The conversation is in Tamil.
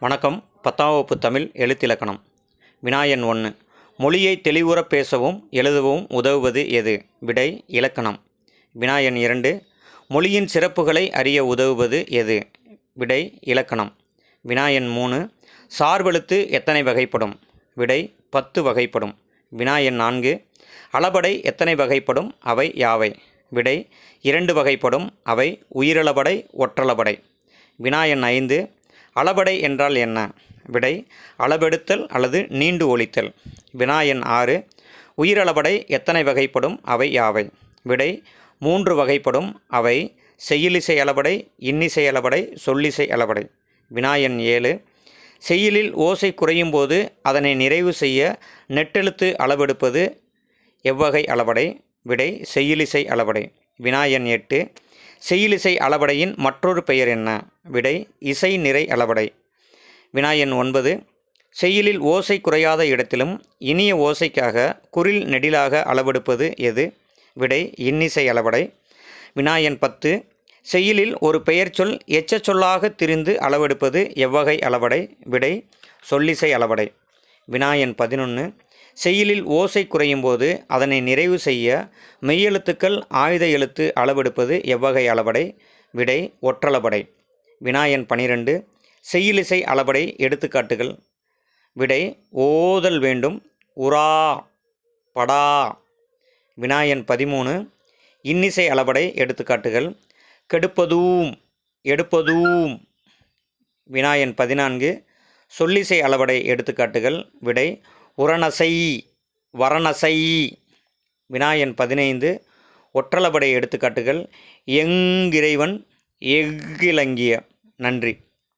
வணக்கம். பத்தாம் வகுப்பு தமிழ் எழுத்திலக்கணம். வினாயன் ஒன்று. மொழியை தெளிவுற பேசவும் எழுதவும் உதவுவது எது? விடை இலக்கணம். வினாயன் இரண்டு. மொழியின் சிறப்புகளை அறிய உதவுவது எது? விடை இலக்கணம். வினாயன் மூணு. சார்பெழுத்து எத்தனை வகைப்படும்? விடை பத்து வகைப்படும். வினாயன் நான்கு. அளபடை எத்தனை வகைப்படும்? அவை யாவை? விடை இரண்டு வகைப்படும். அவை உயிரளபடை ஒற்றளபடை. வினாயன் ஐந்து. அளபடை என்றால் என்ன? விடை அளபெடுத்தல் அல்லது நீண்டு ஒழித்தல். வினா எண் ஆறு உயிரளபடை எத்தனை வகைப்படும் அவை யாவை? விடை மூன்று வகைப்படும் அவை செய்யலிசை அளபடை இன்னிசை அளபடை சொல்லிசை அளபடை. வினாயன் ஏழு செய்யுளில் ஓசை குறையும் போது அதனை நிறைவு செய்ய நெட்டெழுத்து அளவெடுப்பது எவ்வகை அளபடை? விடை செய்யுளிசை அளபடை. வினாயன் எட்டு செய்யிலிசை அளபடையின் மற்றொரு பெயர் என்ன? விடை இசை நிறை அளபடை வினாயன் ஒன்பது செய்யிலில் ஓசை குறையாத இடத்திலும் இனிய ஓசைக்காக குரில் நெடிலாக அளவெடுப்பது எது? விடை இன்னிசை அளபடை வினாயன் பத்து செய்யலில் ஒரு பெயர் சொல் எச்ச சொல்லாக திரிந்து அளவெடுப்பது எவ்வகை அளவடை? விடை சொல்லிசை அளவடை. வினாயன் பதினொன்று செயலில் ஓசை குறையும் போது அதனை நிறைவு செய்ய மெய்யெழுத்துக்கள் ஆயுத எழுத்து அளவெடுப்பது எவ்வகை அளபடை விடை ஒற்றளபடை வினாயன் பனிரெண்டு. செய்யுளிசை அளபடை எடுத்துக்காட்டுகள். விடை ஓதல் வேண்டும். உரா படா. வினாயன் பதிமூணு. இன்னிசை அளபடை எடுத்துக்காட்டுகள். கெடுப்பதூம் எடுப்பதூம். வினாயன் பதினான்கு. சொல்லிசை அளபடை எடுத்துக்காட்டுகள். விடை உரணசை வரணசை. வினாயன் பதினைந்து ஒற்றளபடை எடுத்துக்காட்டுகள். எங்கிறைவன் எஃகிலங்கிய. நன்றி.